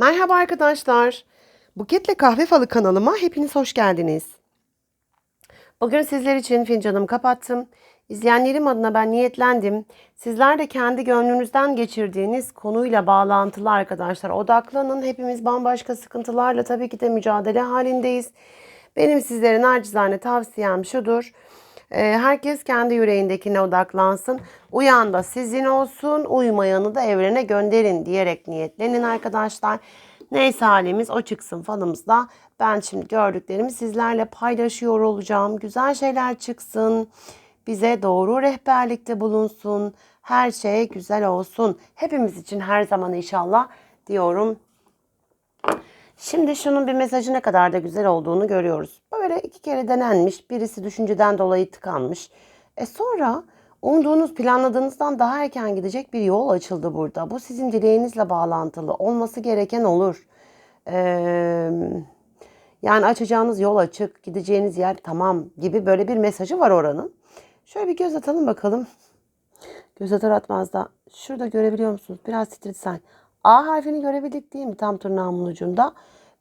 Merhaba arkadaşlar. Buketle Kahve Falı kanalıma hepiniz hoş geldiniz. Bugün sizler için fincanımı kapattım. İzleyenlerim adına ben niyetlendim. Sizler de kendi gönlünüzden geçirdiğiniz konuyla bağlantılı arkadaşlar. Odaklanın. Hepimiz bambaşka sıkıntılarla tabii ki de mücadele halindeyiz. Benim sizlere nacizane tavsiyem şudur. Ee, Herkes kendi yüreğindekine odaklansın. Uyan da sizin olsun, uymayanı da evrene gönderin diyerek niyetlenin arkadaşlar. Neyse halimiz o çıksın falımızda. Ben şimdi gördüklerimi sizlerle paylaşıyor olacağım. Güzel şeyler çıksın. Bize doğru rehberlikte bulunsun. Her şey güzel olsun. Hepimiz için her zaman inşallah diyorum. Şimdi şunun bir mesajı ne kadar da güzel olduğunu görüyoruz. Böyle iki kere denenmiş. Birisi düşünceden dolayı tıkanmış. E sonra umduğunuz, planladığınızdan daha erken gidecek bir yol açıldı burada. Bu sizin dileğinizle bağlantılı. Olması gereken olur. Ee, yani açacağınız yol açık, gideceğiniz yer tamam gibi böyle bir mesajı var oranın. Şöyle bir göz atalım bakalım. Göz atar atmaz da şurada görebiliyor musunuz? Biraz titretsen. A harfini görebildik değil mi tam tırnağımın ucunda?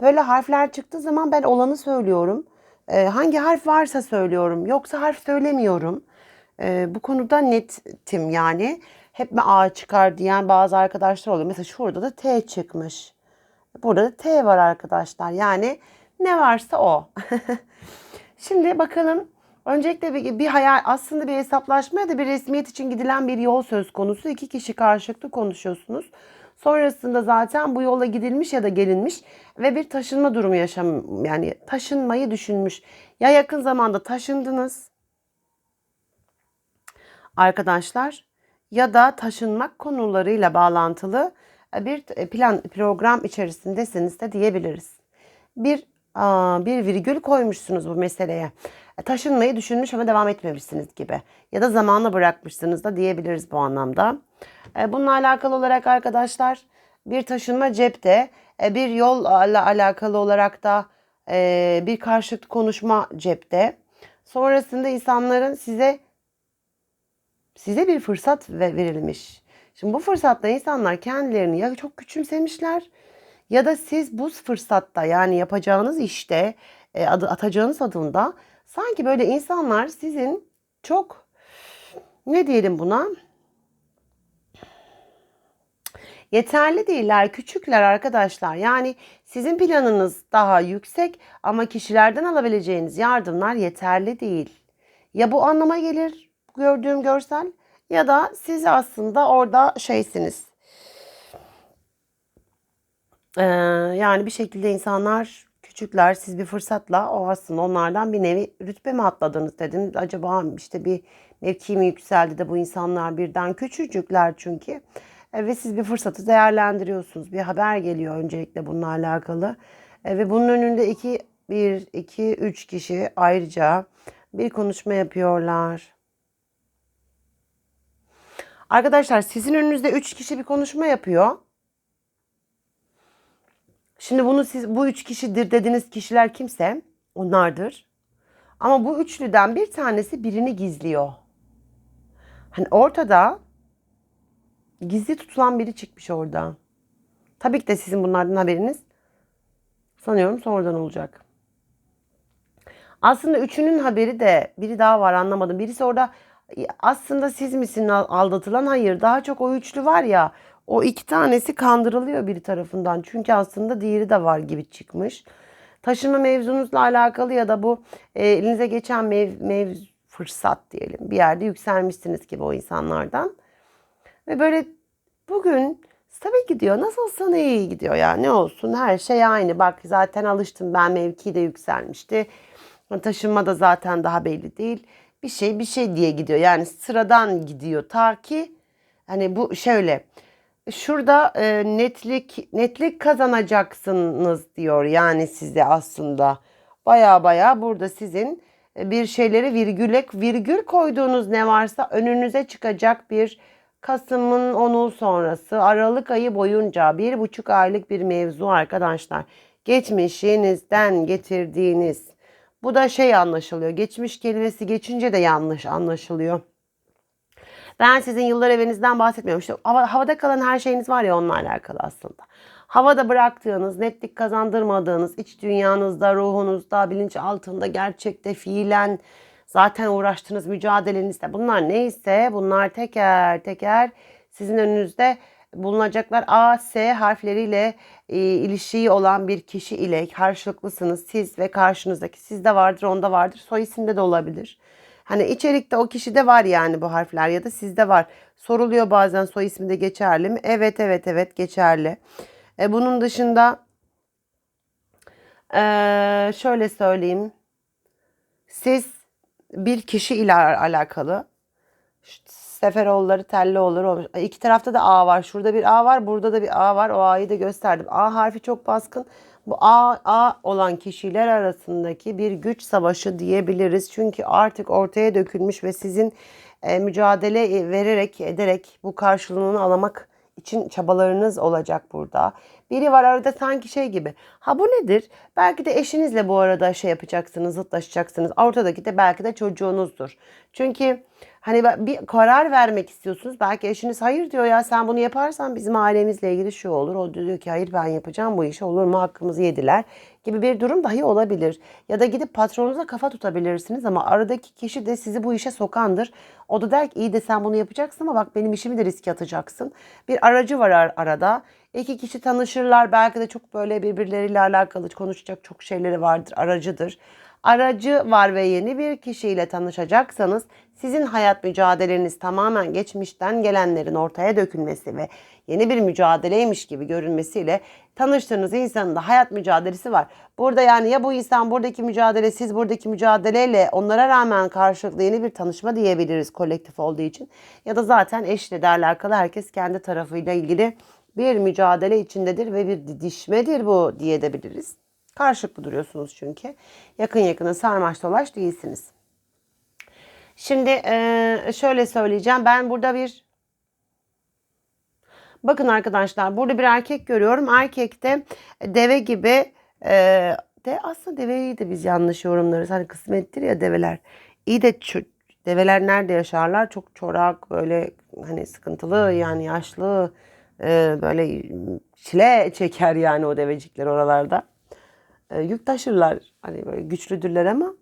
Böyle harfler çıktığı zaman ben olanı söylüyorum. Ee, hangi harf varsa söylüyorum. Yoksa harf söylemiyorum. Ee, bu konuda nettim yani. Hep mi A çıkar diyen bazı arkadaşlar oluyor. Mesela şurada da T çıkmış. Burada da T var arkadaşlar. Yani ne varsa o. Şimdi bakalım. Öncelikle bir, bir hayal aslında bir hesaplaşma ya da bir resmiyet için gidilen bir yol söz konusu. İki kişi karşılıklı konuşuyorsunuz. Sonrasında zaten bu yola gidilmiş ya da gelinmiş ve bir taşınma durumu yaşam yani taşınmayı düşünmüş. Ya yakın zamanda taşındınız arkadaşlar ya da taşınmak konularıyla bağlantılı bir plan program içerisindesiniz de diyebiliriz. Bir bir virgül koymuşsunuz bu meseleye. E, Taşınmayı düşünmüş ama devam etmemişsiniz gibi. Ya da zamanla bırakmışsınız da diyebiliriz bu anlamda. E, Bununla alakalı olarak arkadaşlar bir taşınma cepte, e, bir yolla alakalı olarak da e, bir karşıt konuşma cepte. Sonrasında insanların size size bir fırsat ve- verilmiş. Şimdi bu fırsatta insanlar kendilerini ya çok küçümsemişler ya da siz bu fırsatta yani yapacağınız işte atacağınız adımda sanki böyle insanlar sizin çok ne diyelim buna yeterli değiller, küçükler arkadaşlar. Yani sizin planınız daha yüksek ama kişilerden alabileceğiniz yardımlar yeterli değil. Ya bu anlama gelir gördüğüm görsel ya da siz aslında orada şeysiniz. Ee, yani bir şekilde insanlar küçükler siz bir fırsatla o aslında onlardan bir nevi rütbe mi atladınız dedim. Acaba işte bir mevki mi yükseldi de bu insanlar birden küçücükler çünkü. E, ve siz bir fırsatı değerlendiriyorsunuz. Bir haber geliyor öncelikle bununla alakalı. E, ve bunun önünde iki, bir, iki, üç kişi ayrıca bir konuşma yapıyorlar. Arkadaşlar sizin önünüzde üç kişi bir konuşma yapıyor. Şimdi bunu siz bu üç kişidir dediğiniz kişiler kimse onlardır. Ama bu üçlüden bir tanesi birini gizliyor. Hani ortada gizli tutulan biri çıkmış orada. Tabii ki de sizin bunlardan haberiniz sanıyorum sonradan olacak. Aslında üçünün haberi de biri daha var anlamadım. Birisi orada aslında siz misin aldatılan? Hayır. Daha çok o üçlü var ya. O iki tanesi kandırılıyor biri tarafından. Çünkü aslında diğeri de var gibi çıkmış. Taşınma mevzunuzla alakalı ya da bu e, elinize geçen mev, mev fırsat diyelim. Bir yerde yükselmişsiniz gibi o insanlardan. Ve böyle bugün tabii gidiyor. Nasılsa ne iyi gidiyor ya. Ne olsun her şey aynı. Bak zaten alıştım ben mevki de yükselmişti. Taşınma da zaten daha belli değil. Bir şey bir şey diye gidiyor. Yani sıradan gidiyor ta ki hani bu şöyle şurada e, netlik netlik kazanacaksınız diyor yani size aslında. Baya baya burada sizin e, bir şeyleri virgüle virgül koyduğunuz ne varsa önünüze çıkacak bir Kasım'ın 10'u sonrası Aralık ayı boyunca bir buçuk aylık bir mevzu arkadaşlar. Geçmişinizden getirdiğiniz bu da şey anlaşılıyor. Geçmiş kelimesi geçince de yanlış anlaşılıyor. Ben sizin yıllar evinizden bahsetmiyorum. İşte hava- havada kalan her şeyiniz var ya onunla alakalı aslında. Havada bıraktığınız, netlik kazandırmadığınız, iç dünyanızda, ruhunuzda, bilinç altında, gerçekte, fiilen zaten uğraştığınız mücadelenizde bunlar neyse bunlar teker teker sizin önünüzde bulunacaklar. A, S harfleriyle e, ilişiği olan bir kişi ile karşılıklısınız. Siz ve karşınızdaki sizde vardır, onda vardır. Soy isimde de olabilir. Hani içerikte o kişide var yani bu harfler ya da sizde var. Soruluyor bazen soy ismi de geçerli mi? Evet evet evet geçerli. E, bunun dışında e, şöyle söyleyeyim. Siz bir kişi ile alakalı Seferoğulları, Tellioğulları olmuş. İki tarafta da A var. Şurada bir A var, burada da bir A var. O A'yı da gösterdim. A harfi çok baskın. Bu A, A olan kişiler arasındaki bir güç savaşı diyebiliriz. Çünkü artık ortaya dökülmüş ve sizin e, mücadele vererek, ederek bu karşılığını alamak için çabalarınız olacak burada. Biri var arada sanki şey gibi. Ha bu nedir? Belki de eşinizle bu arada şey yapacaksınız, zıtlaşacaksınız. Ortadaki de belki de çocuğunuzdur. Çünkü hani bir karar vermek istiyorsunuz. Belki eşiniz hayır diyor ya sen bunu yaparsan bizim ailemizle ilgili şu olur. O diyor ki hayır ben yapacağım bu işi olur mu hakkımızı yediler gibi bir durum dahi olabilir. Ya da gidip patronunuza kafa tutabilirsiniz ama aradaki kişi de sizi bu işe sokandır. O da der ki iyi de sen bunu yapacaksın ama bak benim işimi de riske atacaksın. Bir aracı var ar- arada. İki kişi tanışırlar. Belki de çok böyle birbirleriyle alakalı konuşacak çok şeyleri vardır. Aracıdır. Aracı var ve yeni bir kişiyle tanışacaksanız sizin hayat mücadeleniz tamamen geçmişten gelenlerin ortaya dökülmesi ve yeni bir mücadeleymiş gibi görünmesiyle tanıştığınız insanın da hayat mücadelesi var. Burada yani ya bu insan buradaki mücadele siz buradaki mücadeleyle onlara rağmen karşılıklı yeni bir tanışma diyebiliriz kolektif olduğu için. Ya da zaten eşle de alakalı herkes kendi tarafıyla ilgili bir mücadele içindedir ve bir didişmedir bu diyebiliriz. Karşılıklı duruyorsunuz çünkü. Yakın yakına sarmaş dolaş değilsiniz. Şimdi şöyle söyleyeceğim. Ben burada bir Bakın arkadaşlar burada bir erkek görüyorum. Erkekte deve gibi de aslında deveyi de biz yanlış yorumlarız. Hani kısmettir ya develer. İyi de develer nerede yaşarlar? Çok çorak böyle hani sıkıntılı yani yaşlı böyle çile çeker yani o devecikler oralarda e, yük taşırlar. Hani böyle güçlüdürler ama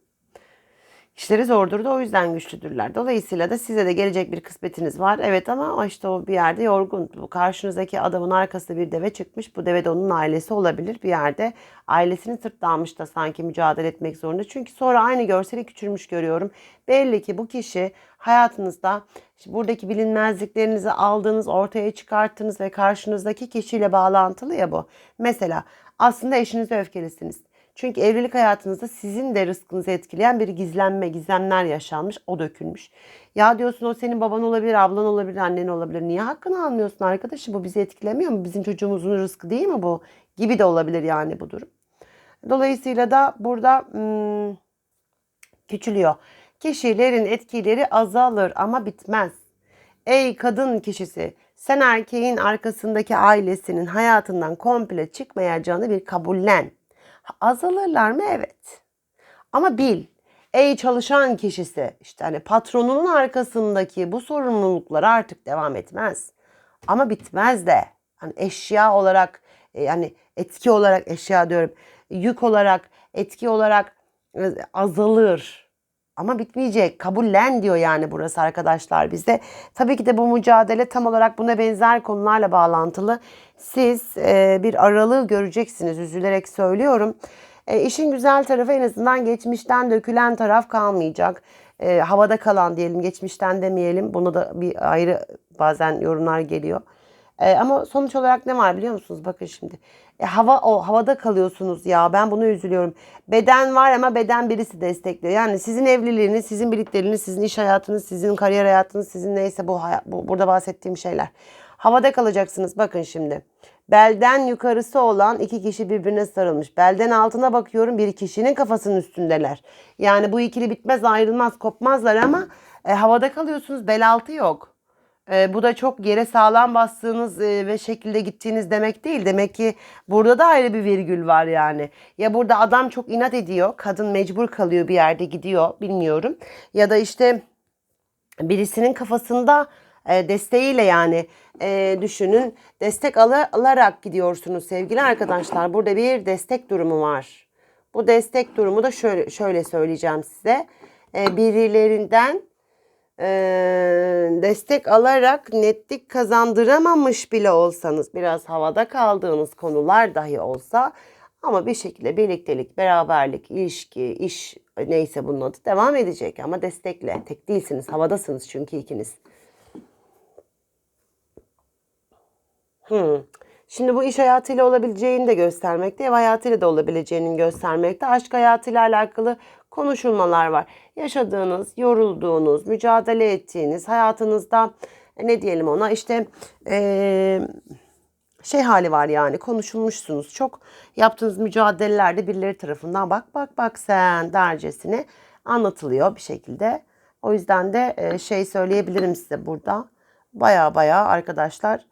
işleri zordur da o yüzden güçlüdürler. Dolayısıyla da size de gelecek bir kısmetiniz var. Evet ama işte o bir yerde yorgun. Bu karşınızdaki adamın arkasında bir deve çıkmış. Bu deve de onun ailesi olabilir. Bir yerde ailesini sırtlanmış da sanki mücadele etmek zorunda. Çünkü sonra aynı görseli küçülmüş görüyorum. Belli ki bu kişi hayatınızda işte buradaki bilinmezliklerinizi aldığınız, ortaya çıkarttığınız ve karşınızdaki kişiyle bağlantılı ya bu. Mesela aslında eşinize öfkelisiniz. Çünkü evlilik hayatınızda sizin de rızkınızı etkileyen bir gizlenme, gizemler yaşanmış, o dökülmüş. Ya diyorsun o senin baban olabilir, ablan olabilir, annen olabilir. Niye hakkını almıyorsun arkadaşım? Bu bizi etkilemiyor mu? Bizim çocuğumuzun rızkı değil mi bu? Gibi de olabilir yani bu durum. Dolayısıyla da burada hmm, küçülüyor. Kişilerin etkileri azalır ama bitmez. Ey kadın kişisi sen erkeğin arkasındaki ailesinin hayatından komple çıkmayacağını bir kabullen. Azalırlar mı? Evet. Ama bil. Ey çalışan kişisi işte hani patronunun arkasındaki bu sorumluluklar artık devam etmez. Ama bitmez de. Hani eşya olarak yani etki olarak eşya diyorum. Yük olarak, etki olarak e, azalır ama bitmeyecek. Kabullen diyor yani burası arkadaşlar bize. Tabii ki de bu mücadele tam olarak buna benzer konularla bağlantılı. Siz e, bir aralığı göreceksiniz. Üzülerek söylüyorum. E, işin güzel tarafı en azından geçmişten dökülen taraf kalmayacak. E, havada kalan diyelim geçmişten demeyelim. Buna da bir ayrı bazen yorumlar geliyor. E, ama sonuç olarak ne var biliyor musunuz? Bakın şimdi. E, hava o havada kalıyorsunuz ya. Ben bunu üzülüyorum. Beden var ama beden birisi destekliyor. Yani sizin evliliğiniz, sizin birlikleriniz, sizin iş hayatınız, sizin kariyer hayatınız, sizin neyse bu, bu burada bahsettiğim şeyler. Havada kalacaksınız. Bakın şimdi. Belden yukarısı olan iki kişi birbirine sarılmış. Belden altına bakıyorum bir kişinin kafasının üstündeler. Yani bu ikili bitmez ayrılmaz kopmazlar ama e, havada kalıyorsunuz bel altı yok. E, bu da çok yere sağlam bastığınız e, ve şekilde gittiğiniz demek değil. Demek ki burada da ayrı bir virgül var yani. Ya burada adam çok inat ediyor. Kadın mecbur kalıyor bir yerde gidiyor bilmiyorum. Ya da işte birisinin kafasında e, desteğiyle yani e, düşünün. Destek ala- alarak gidiyorsunuz sevgili arkadaşlar. Burada bir destek durumu var. Bu destek durumu da şöyle şöyle söyleyeceğim size. E, birilerinden e, destek alarak netlik kazandıramamış bile olsanız biraz havada kaldığınız konular dahi olsa ama bir şekilde birliktelik, beraberlik, ilişki, iş neyse bunun adı devam edecek ama destekle. Tek değilsiniz, havadasınız çünkü ikiniz. Hmm. Şimdi bu iş hayatıyla olabileceğini de göstermekte, ev hayatıyla da olabileceğinin göstermekte. Aşk hayatıyla alakalı konuşulmalar var. Yaşadığınız, yorulduğunuz, mücadele ettiğiniz, hayatınızda e, ne diyelim ona işte eee, şey hali var yani konuşulmuşsunuz. Çok yaptığınız mücadelelerde birileri tarafından bak bak bak sen dercesine anlatılıyor bir şekilde. O yüzden de e, şey söyleyebilirim size burada. Baya baya arkadaşlar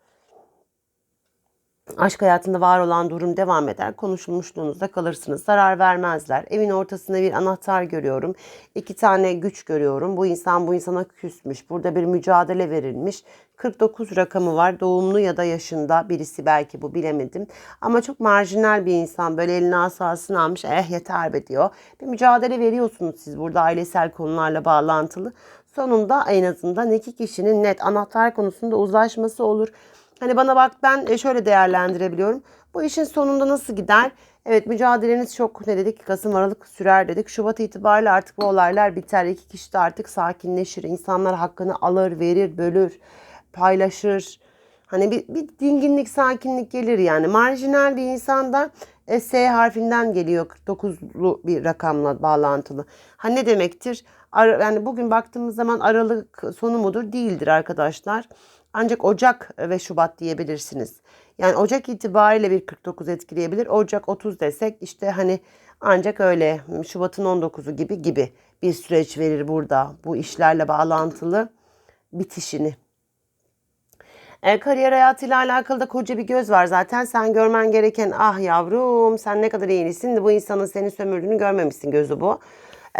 Aşk hayatında var olan durum devam eder. Konuşulmuşluğunuzda kalırsınız. Zarar vermezler. Evin ortasında bir anahtar görüyorum. İki tane güç görüyorum. Bu insan bu insana küsmüş. Burada bir mücadele verilmiş. 49 rakamı var. Doğumlu ya da yaşında birisi belki bu bilemedim. Ama çok marjinal bir insan. Böyle eline asasını almış. Eh yeter be diyor. Bir mücadele veriyorsunuz siz burada ailesel konularla bağlantılı. Sonunda en azından iki kişinin net anahtar konusunda uzlaşması olur. Hani bana bak ben e, şöyle değerlendirebiliyorum. Bu işin sonunda nasıl gider? Evet mücadeleniz çok ne dedik? Kasım Aralık sürer dedik. Şubat itibariyle artık bu olaylar biter. İki kişi de artık sakinleşir. İnsanlar hakkını alır, verir, bölür, paylaşır. Hani bir, bir dinginlik, sakinlik gelir yani. Marjinal bir insanda e, S harfinden geliyor 49'lu bir rakamla bağlantılı. Ha ne demektir? Ar- yani bugün baktığımız zaman Aralık sonu mudur? Değildir arkadaşlar. Ancak Ocak ve Şubat diyebilirsiniz. Yani Ocak itibariyle bir 49 etkileyebilir. Ocak 30 desek işte hani ancak öyle Şubat'ın 19'u gibi gibi bir süreç verir burada bu işlerle bağlantılı bitişini. E, kariyer hayatıyla alakalı da koca bir göz var zaten. Sen görmen gereken ah yavrum sen ne kadar iyilisin de bu insanın seni sömürdüğünü görmemişsin gözü bu.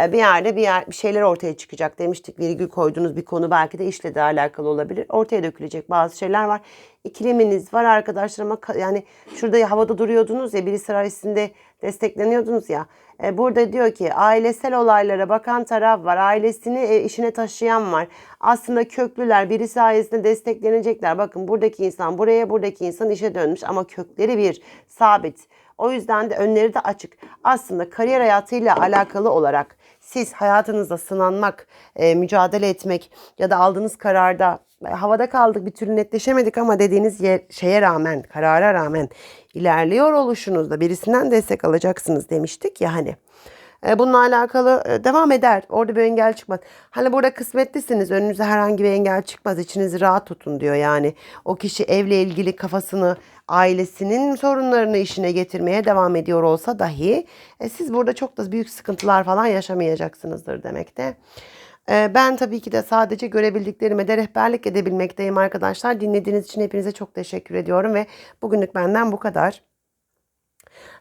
E, bir yerde bir, yer, bir şeyler ortaya çıkacak demiştik. Virgül koyduğunuz bir konu belki de işle de alakalı olabilir. Ortaya dökülecek bazı şeyler var. İkileminiz var arkadaşlar ama yani şurada havada duruyordunuz ya birisi arasında destekleniyordunuz ya. E, burada diyor ki ailesel olaylara bakan taraf var. Ailesini e, işine taşıyan var. Aslında köklüler birisi sayesinde desteklenecekler. Bakın buradaki insan buraya buradaki insan işe dönmüş ama kökleri bir sabit. O yüzden de önleri de açık. Aslında kariyer hayatıyla alakalı olarak siz hayatınızda sınanmak, e, mücadele etmek ya da aldığınız kararda e, havada kaldık bir türlü netleşemedik ama dediğiniz yer, şeye rağmen, karara rağmen ilerliyor oluşunuzda birisinden destek alacaksınız demiştik ya hani. E, Bununla alakalı devam eder. Orada bir engel çıkmaz. Hani burada kısmetlisiniz. Önünüze herhangi bir engel çıkmaz. İçinizi rahat tutun diyor yani. O kişi evle ilgili kafasını, ailesinin sorunlarını işine getirmeye devam ediyor olsa dahi e, siz burada çok da büyük sıkıntılar falan yaşamayacaksınızdır demekte. E, Ben tabii ki de sadece görebildiklerime de rehberlik edebilmekteyim arkadaşlar. Dinlediğiniz için hepinize çok teşekkür ediyorum ve bugünlük benden bu kadar.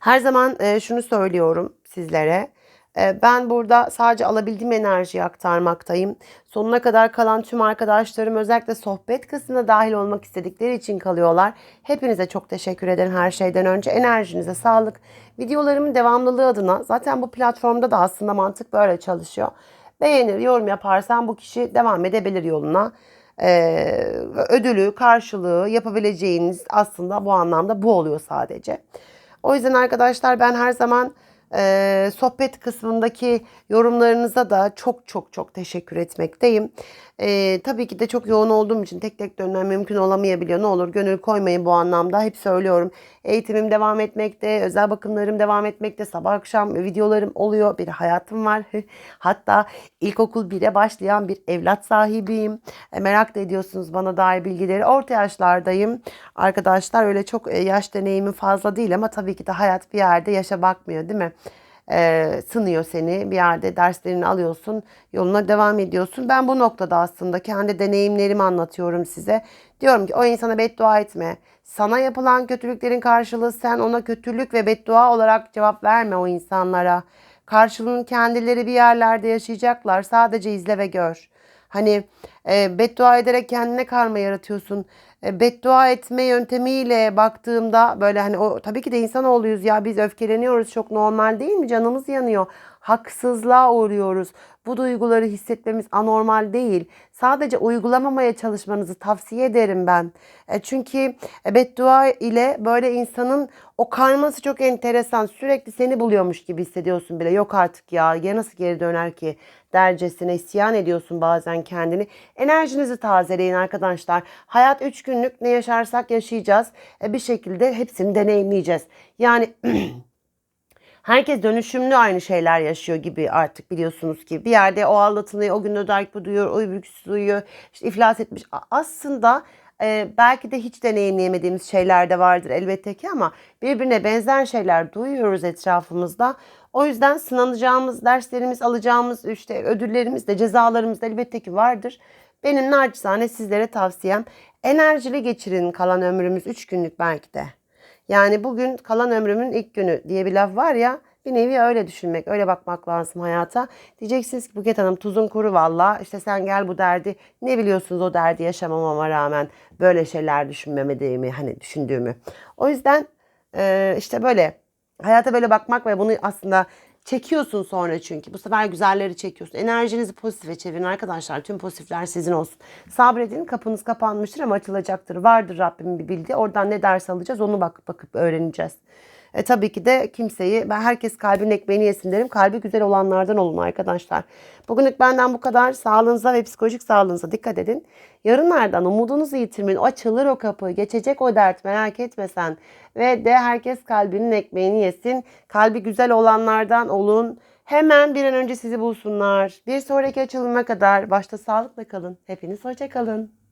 Her zaman e, şunu söylüyorum sizlere. E, ben burada sadece alabildiğim enerjiyi aktarmaktayım. Sonuna kadar kalan tüm arkadaşlarım özellikle sohbet kısmına dahil olmak istedikleri için kalıyorlar. Hepinize çok teşekkür ederim her şeyden önce. Enerjinize sağlık. Videolarımın devamlılığı adına zaten bu platformda da aslında mantık böyle çalışıyor. Beğenir, yorum yaparsan bu kişi devam edebilir yoluna. Ee, ödülü, karşılığı yapabileceğiniz aslında bu anlamda bu oluyor sadece. O yüzden arkadaşlar ben her zaman e, sohbet kısmındaki yorumlarınıza da çok çok çok teşekkür etmekteyim. E, tabii ki de çok yoğun olduğum için tek tek dönmem mümkün olamayabiliyor. Ne olur gönül koymayın bu anlamda. Hep söylüyorum. Eğitimim devam etmekte, özel bakımlarım devam etmekte. Sabah akşam videolarım oluyor. Bir hayatım var. Hatta ilkokul 1'e başlayan bir evlat sahibiyim. E, merak da ediyorsunuz bana dair bilgileri. Orta yaşlardayım. Arkadaşlar öyle çok e, yaş deneyimim fazla değil ama tabii ki de hayat bir yerde yaşa bakmıyor değil mi? Ee, sınıyor seni bir yerde derslerini alıyorsun yoluna devam ediyorsun. Ben bu noktada aslında kendi deneyimlerimi anlatıyorum size. Diyorum ki o insana beddua etme. Sana yapılan kötülüklerin karşılığı sen ona kötülük ve beddua olarak cevap verme o insanlara. Karşılığını kendileri bir yerlerde yaşayacaklar. Sadece izle ve gör. Hani E, beddua ederek kendine karma yaratıyorsun. E, beddua etme yöntemiyle baktığımda böyle hani o tabii ki de insanoğluyuz ya biz öfkeleniyoruz çok normal değil mi? Canımız yanıyor. Haksızlığa uğruyoruz. Bu duyguları hissetmemiz anormal değil. Sadece uygulamamaya çalışmanızı tavsiye ederim ben. E, çünkü e, beddua ile böyle insanın o karması çok enteresan. Sürekli seni buluyormuş gibi hissediyorsun bile. Yok artık ya ya nasıl geri döner ki dercesine isyan ediyorsun bazen kendini. Enerjinizi tazeleyin arkadaşlar. Hayat üç günlük ne yaşarsak yaşayacağız. E, bir şekilde hepsini deneyimleyeceğiz. Yani Herkes dönüşümlü aynı şeyler yaşıyor gibi artık biliyorsunuz ki. Bir yerde o aldatılıyor, o gün özellik bu duyuyor, o öbürküsü duyuyor, işte iflas etmiş. Aslında e, belki de hiç deneyimleyemediğimiz şeyler de vardır elbette ki ama birbirine benzer şeyler duyuyoruz etrafımızda. O yüzden sınanacağımız, derslerimiz alacağımız, işte ödüllerimiz de cezalarımız da elbette ki vardır. Benim naçizane sizlere tavsiyem enerjili geçirin kalan ömrümüz 3 günlük belki de. Yani bugün kalan ömrümün ilk günü diye bir laf var ya bir nevi öyle düşünmek, öyle bakmak lazım hayata. Diyeceksiniz ki Buket Hanım tuzun kuru valla işte sen gel bu derdi ne biliyorsunuz o derdi yaşamamama rağmen böyle şeyler düşünmemediğimi hani düşündüğümü. O yüzden işte böyle hayata böyle bakmak ve bunu aslında çekiyorsun sonra çünkü. Bu sefer güzelleri çekiyorsun. Enerjinizi pozitife çevirin arkadaşlar. Tüm pozitifler sizin olsun. Sabredin. Kapınız kapanmıştır ama açılacaktır. Vardır Rabbimin bir bildiği. Oradan ne ders alacağız onu bakıp bakıp öğreneceğiz. E, tabii ki de kimseyi, ben herkes kalbin ekmeğini yesin derim. Kalbi güzel olanlardan olun arkadaşlar. Bugünlük benden bu kadar. Sağlığınıza ve psikolojik sağlığınıza dikkat edin. Yarınlardan umudunuzu yitirmeyin. O açılır o kapı. Geçecek o dert merak etme sen. Ve de herkes kalbinin ekmeğini yesin. Kalbi güzel olanlardan olun. Hemen bir an önce sizi bulsunlar. Bir sonraki açılıma kadar başta sağlıkla kalın. Hepiniz hoşça kalın.